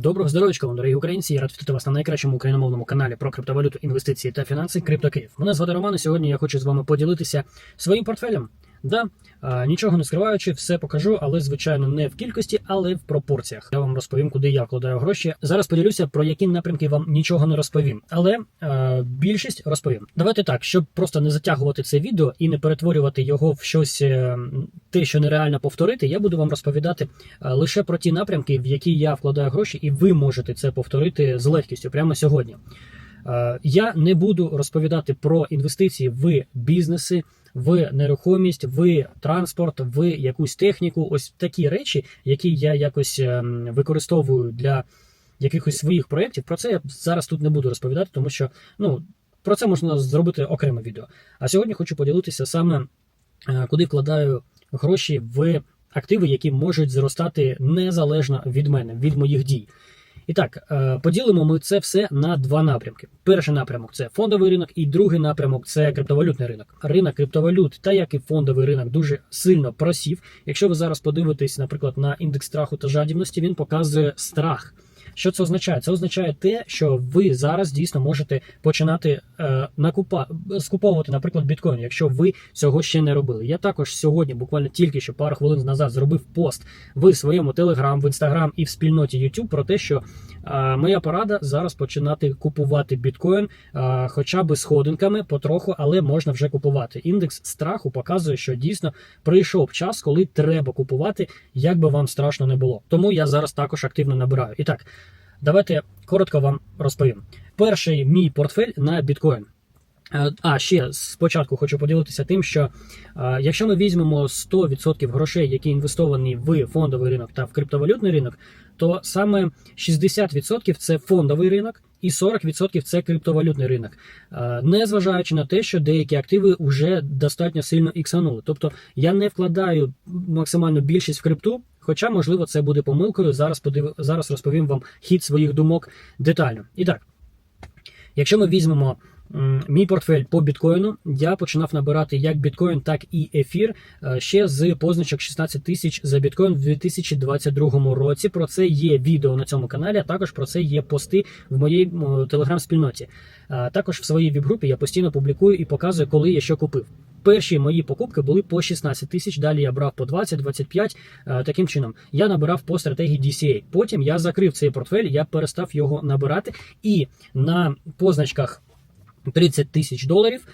Доброго здоров'ячка вам, дорогі українці. Я рад вітати вас на найкращому україномовному каналі про криптовалюту, інвестиції та фінанси Криптокиїв. Мене звати Роман, і сьогодні я хочу з вами поділитися своїм портфелем. Да, нічого не скриваючи, все покажу, але звичайно не в кількості, але в пропорціях. Я вам розповім, куди я вкладаю гроші. Зараз поділюся про які напрямки вам нічого не розповім, але а, більшість розповім. Давайте так, щоб просто не затягувати це відео і не перетворювати його в щось е, те, що нереально повторити. Я буду вам розповідати лише про ті напрямки, в які я вкладаю гроші, і ви можете це повторити з легкістю прямо сьогодні. Е, Я не буду розповідати про інвестиції в бізнеси, в нерухомість, в транспорт, в якусь техніку. Ось такі речі, які я якось ем, використовую для якихось своїх проєктів. Про це я зараз тут не буду розповідати, тому що ну, про це можна зробити окреме відео. А сьогодні хочу поділитися саме, е, куди вкладаю гроші в активи, які можуть зростати незалежно від мене, від моїх дій. І так, е, поділимо ми це все на два напрямки. Перший напрямок це фондовий ринок, і другий напрямок це криптовалютний ринок. Ринок криптовалют, та як і фондовий ринок, дуже сильно просів. Якщо ви зараз подивитесь, наприклад, на індекс страху та жадібності, він показує страх. Що це означає? Це означає те, що ви зараз дійсно можете починати е, накупа скуповувати, наприклад, біткоін, якщо ви цього ще не робили. Я також сьогодні, буквально тільки що пару хвилин назад, зробив пост в своєму телеграм, в інстаграм і в спільноті YouTube про те, що е, моя порада зараз починати купувати біткоін, е, хоча би сходинками, потроху, але можна вже купувати. Індекс страху показує, що дійсно прийшов час, коли треба купувати, як би вам страшно не було. Тому я зараз також активно набираю. І так. Давайте коротко вам розповім. Перший мій портфель на біткоін. Е, А ще спочатку хочу поділитися тим, що е, якщо ми візьмемо 100% грошей, які інвестовані в фондовий ринок та в криптовалютний ринок, то саме 60% це фондовий ринок і 40% це криптовалютний ринок, Е, незважаючи на те, що деякі активи вже достатньо сильно іксанули. Тобто я не вкладаю максимальну більшість в крипту. Хоча, можливо, це буде помилкою. Зараз подив... зараз розповім вам хід своїх думок детально. І так, якщо ми візьмемо м, мій портфель по біткоїну, я починав набирати як біткоін, так і ефір е, ще з позначок 16 тисяч за біткоін в 2022 році. Про це є відео на цьому каналі, а також про це є пости в моїй телеграм-спільноті. А Також в своїй віп-групі я постійно публікую і показую, коли я що купив. Перші мої покупки були по 16 тисяч. Далі я брав по 20-25. Е, Таким чином я набирав по стратегії DCA. Потім я закрив цей портфель, я перестав його набирати, і на позначках 30 тисяч доларів.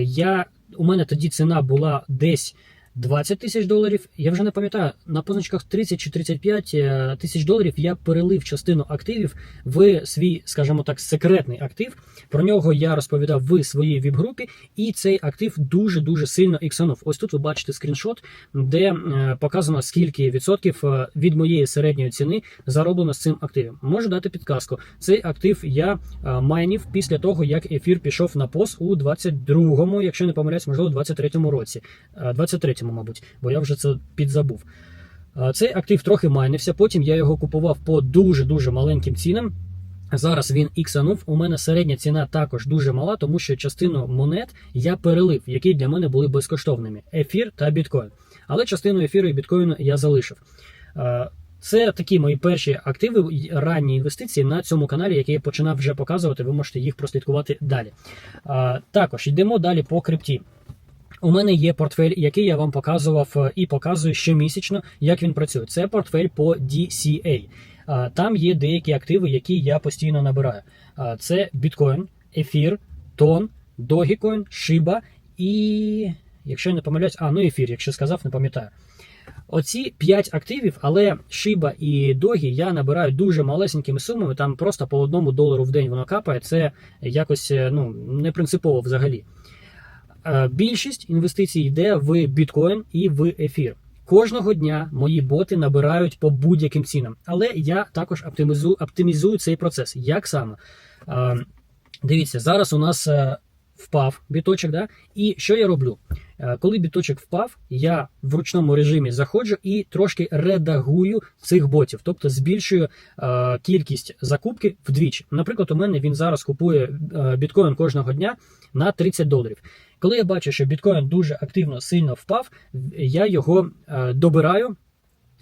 Я у мене тоді ціна була десь. 20 тисяч доларів. Я вже не пам'ятаю, на позначках 30 чи 35 е, тисяч доларів я перелив частину активів в свій, скажімо так, секретний актив. Про нього я розповідав в своїй віп-групі, і цей актив дуже-дуже сильно іксанув. Ось тут ви бачите скріншот, де е, показано, скільки відсотків е, від моєї середньої ціни зароблено з цим активом. Можу дати підказку. Цей актив я майнів після того, як ефір пішов на пост у 22-му, якщо не помиляюсь, можливо, 23-му році. 23-му візьму, мабуть, бо я вже це підзабув. Цей актив трохи майнився, потім я його купував по дуже-дуже маленьким цінам. Зараз він іксанув. У мене середня ціна також дуже мала, тому що частину монет я перелив, які для мене були безкоштовними: ефір та біткоін. Але частину ефіру і біткоїну я залишив. Це такі мої перші активи, ранні інвестиції на цьому каналі, який я починав вже показувати. Ви можете їх прослідкувати далі. Також йдемо далі по крипті. У мене є портфель, який я вам показував е, і показую щомісячно, як він працює. Це портфель по DCA. Там є деякі активи, які я постійно набираю. Це біткоін, ефір, тон, Dogecoin, Shiba і, якщо я не помиляюсь, а ну ефір, якщо сказав, не пам'ятаю. Оці 5 активів, але Shiba і Dogi я набираю дуже малесенькими сумами, там просто по одному долару в день воно капає. Це якось е, ну, не принципово взагалі. Е, Більшість інвестицій йде в біткоін і в ефір. Кожного дня мої боти набирають по будь-яким цінам, але я також оптимізую, оптимізую цей процес. Як саме? Е, Дивіться, зараз у нас е, впав біточок, да? і що я роблю? Е, Коли біточок впав, я в ручному режимі заходжу і трошки редагую цих ботів, тобто збільшую е, кількість закупки вдвічі. Наприклад, у мене він зараз купує е, біткоін кожного дня на 30 доларів. Коли я бачу, що біткоін дуже активно сильно впав, я його добираю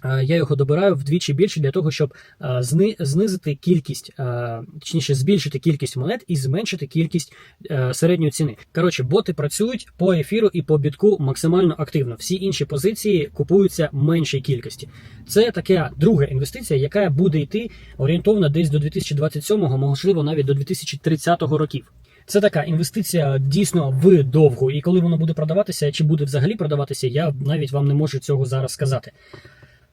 я його добираю вдвічі більше для того, щоб е, зни- знизити кількість, е, точніше, збільшити кількість монет і зменшити кількість е, середньої ціни. Коротше, боти працюють по ефіру і по бітку максимально активно. Всі інші позиції купуються меншій кількості. Це така друга інвестиція, яка буде йти орієнтовно десь до 2027-го, можливо, навіть до 2030 років. Це така інвестиція дійсно в довгу, і коли воно буде продаватися, чи буде взагалі продаватися, я навіть вам не можу цього зараз сказати.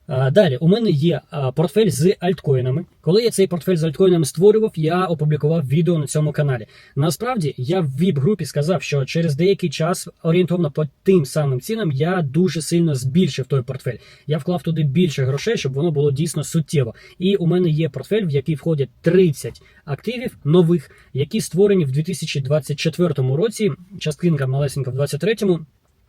А, Далі, у мене є портфель з альткоїнами. Коли я цей портфель з альткоїнами створював, я опублікував відео на цьому каналі. Насправді, я в віп-групі сказав, що через деякий час, орієнтовно по тим самим цінам, я дуже сильно збільшив той портфель. Я вклав туди більше грошей, щоб воно було дійсно суттєво. І у мене є портфель, в який входять 30 активів нових, які створені в 2024 році. Частинка малесенька в 2023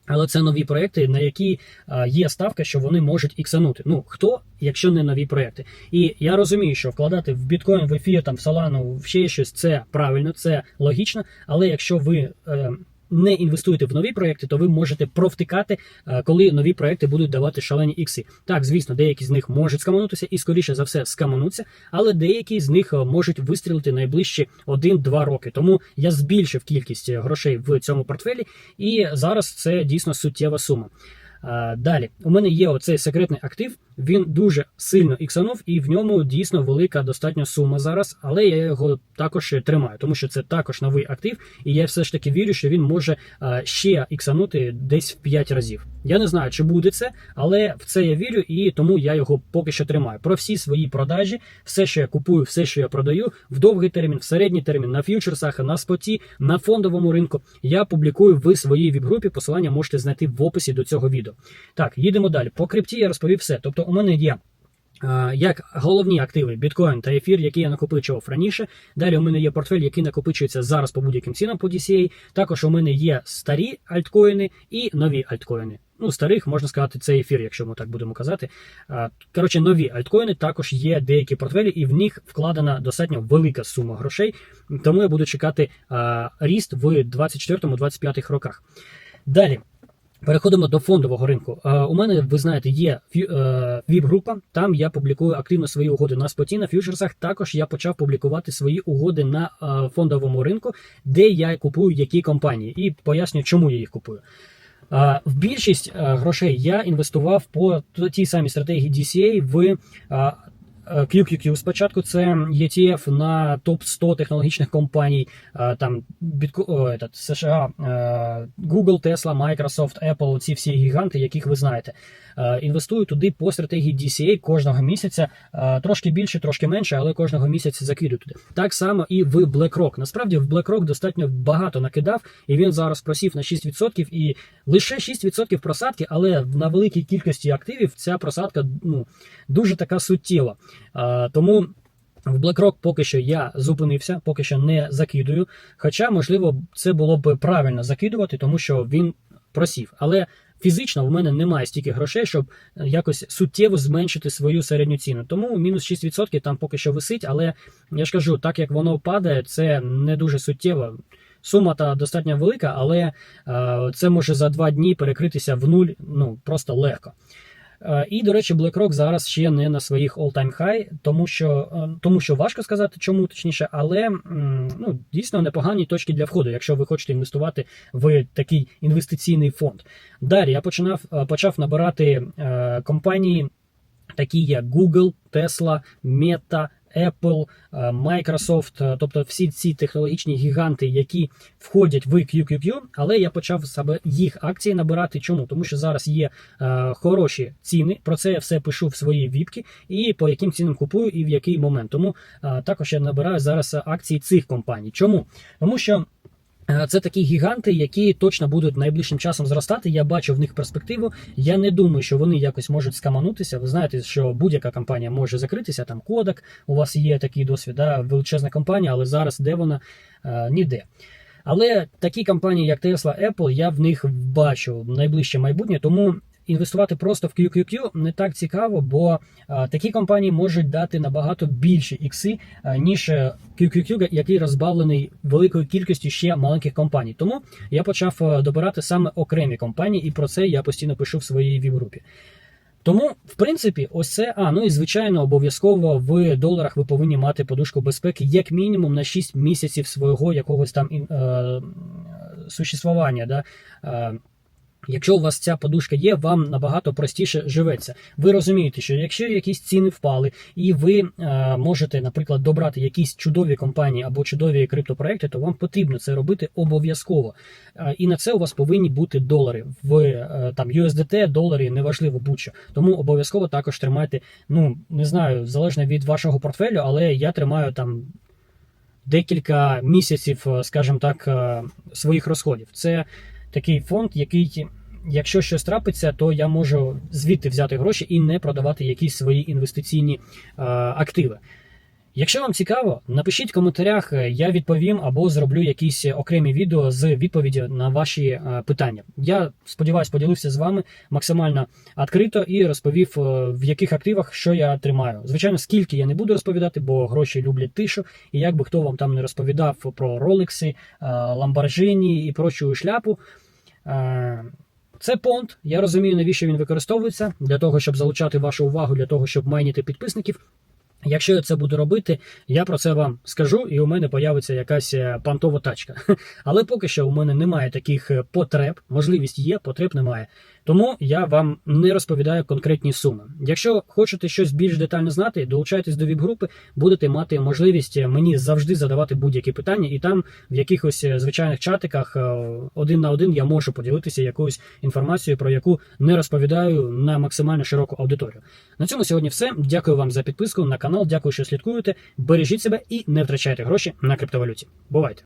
але це нові проекти, на які а, є ставка, що вони можуть іксанути. Ну хто, якщо не нові проекти? І я розумію, що вкладати в біткоін, в ефір, там в Solana, в ще щось це правильно, це логічно. Але якщо ви е, не інвестуєте в нові проекти, то ви можете провтикати, е, коли нові проекти будуть давати шалені ікси. Так, звісно, деякі з них можуть скаманутися і скоріше за все скамануться, але деякі з них е, можуть вистрілити найближчі 1-2 роки. Тому я збільшив кількість е, грошей в цьому портфелі, і зараз це дійсно суттєва сума. А, Далі, у мене є оцей секретний актив. Він дуже сильно іксанув, і в ньому дійсно велика достатньо сума зараз, але я його також тримаю, тому що це також новий актив, і я все ж таки вірю, що він може а, ще іксанути десь в 5 разів. Я не знаю, чи буде це, але в це я вірю, і тому я його поки що тримаю. Про всі свої продажі, все, що я купую, все, що я продаю, в довгий термін, в середній термін, на ф'ючерсах, на споті, на фондовому ринку. Я публікую в своїй віп-групі. Посилання можете знайти в описі до цього відео. Так, їдемо далі. По крипті я розповів все. Тобто, у мене є. е, Як головні активи біткоін та ефір, які я накопичував раніше. Далі у мене є портфель, який накопичується зараз по будь-яким цінам по DCA. Також у мене є старі альткоїни і нові альткоїни. Ну, старих можна сказати, це ефір, якщо ми так будемо казати. Е, Коротше, нові альткоїни також є деякі портфелі, і в них вкладена достатньо велика сума грошей. Тому я буду чекати е, ріст в 24-25 роках. Далі. Переходимо до фондового ринку. У мене, ви знаєте, є е, віп-група. Там я публікую активно свої угоди на споті, на фьючерсах. Також я почав публікувати свої угоди на е, фондовому ринку, де я купую які компанії, і поясню, чому я їх купую. В більшість е, грошей я інвестував по тій самій стратегії DCA в QQQ спочатку це ETF на топ 100 технологічних компаній, е, там этот, США, е, Google, Tesla, Microsoft, Apple, ці всі гіганти, яких ви знаєте. Е, Інвестую туди по стратегії DCA кожного місяця, трошки більше, трошки менше, але кожного місяця закидую туди. Так само і в BlackRock. Насправді в BlackRock достатньо багато накидав, і він зараз просів на 6%, і лише 6% просадки, але на великій кількості активів ця просадка ну, дуже така суттєва. Тому. В BlackRock поки що я зупинився, поки що не закидую. Хоча, можливо, це було б правильно закидувати, тому що він просів. Але фізично в мене немає стільки грошей, щоб якось суттєво зменшити свою середню ціну. Тому мінус 6% там поки що висить, але я ж кажу, так як воно падає, це не дуже суттєво. Сума та достатньо велика, але е, це може за два дні перекритися в нуль ну просто легко. Е, І, до речі, BlackRock зараз ще не на своїх all-time high, тому що, е, тому що важко сказати, чому точніше, але ну, дійсно непогані точки для входу, якщо ви хочете інвестувати в такий інвестиційний фонд. Далі я починав, е, почав набирати компанії, такі як Google, Tesla, Meta, Apple, е, Microsoft, е, тобто всі ці технологічні гіганти, які входять в QQQ, але я почав себе їх акції набирати. Чому? Тому що зараз є е, хороші ціни. Про це я все пишу в свої віпки, і по яким цінам купую, і в який момент. Тому також я набираю зараз акції цих компаній. Чому? Тому що. Е, Це такі гіганти, які точно будуть найближчим часом зростати. Я бачу в них перспективу. Я не думаю, що вони якось можуть скаманутися. Ви знаєте, що будь-яка компанія може закритися. Там Кодак, у вас є такий досвід, да? величезна компанія, але зараз де вона Е, ніде. Але такі компанії, як Tesla, Apple, я в них бачу найближче майбутнє, тому. Інвестувати просто в QQQ не так цікаво, бо а, такі компанії можуть дати набагато більше ікси, а, ніж е, QQQ, який розбавлений великою кількістю ще маленьких компаній. Тому я почав е, добирати саме окремі компанії, і про це я постійно пишу в своїй віп-групі. Тому, в принципі, ось це. А, ну і звичайно, обов'язково в доларах ви повинні мати подушку безпеки як мінімум на 6 місяців свого якогось там е, существування. Да? Е, Якщо у вас ця подушка є, вам набагато простіше живеться. Ви розумієте, що якщо якісь ціни впали, і ви е, можете, наприклад, добрати якісь чудові компанії або чудові криптопроекти, то вам потрібно це робити обов'язково. Е, і на це у вас повинні бути долари в е, там USDT, долари, неважливо будь-що. Тому обов'язково також тримайте. Ну не знаю, залежно від вашого портфелю, але я тримаю там декілька місяців, е, скажімо так, е, своїх розходів. Це такий фонд, який, якщо щось трапиться, то я можу звідти взяти гроші і не продавати якісь свої інвестиційні е, активи. Якщо вам цікаво, напишіть в коментарях, е, я відповім або зроблю якісь окремі відео з відповіді на ваші е, питання. Я сподіваюся, поділився з вами максимально відкрито і розповів, в яких активах що я тримаю. Звичайно, скільки я не буду розповідати, бо гроші люблять тишу. І як би хто вам там не розповідав про роликси, ламборджині і прочу шляпу. Е, Це понт. Я розумію, навіщо він використовується для того, щоб залучати вашу увагу, для того, щоб майніти підписників. Якщо я це буду робити, я про це вам скажу, і у мене появиться якась понтова пантова тачка. Але поки що у мене немає таких е, потреб. Можливість є, потреб немає. Тому я вам не розповідаю конкретні суми. Якщо хочете щось більш детально знати, долучайтесь до віп-групи, будете мати можливість мені завжди задавати будь-які питання, і там в якихось е, звичайних чатиках е, один на один я можу поділитися якоюсь інформацією, про яку не розповідаю на максимально широку аудиторію. На цьому сьогодні все. Дякую вам за підписку на канал. Дякую, що слідкуєте. Бережіть себе і не втрачайте гроші на криптовалюті. Бувайте!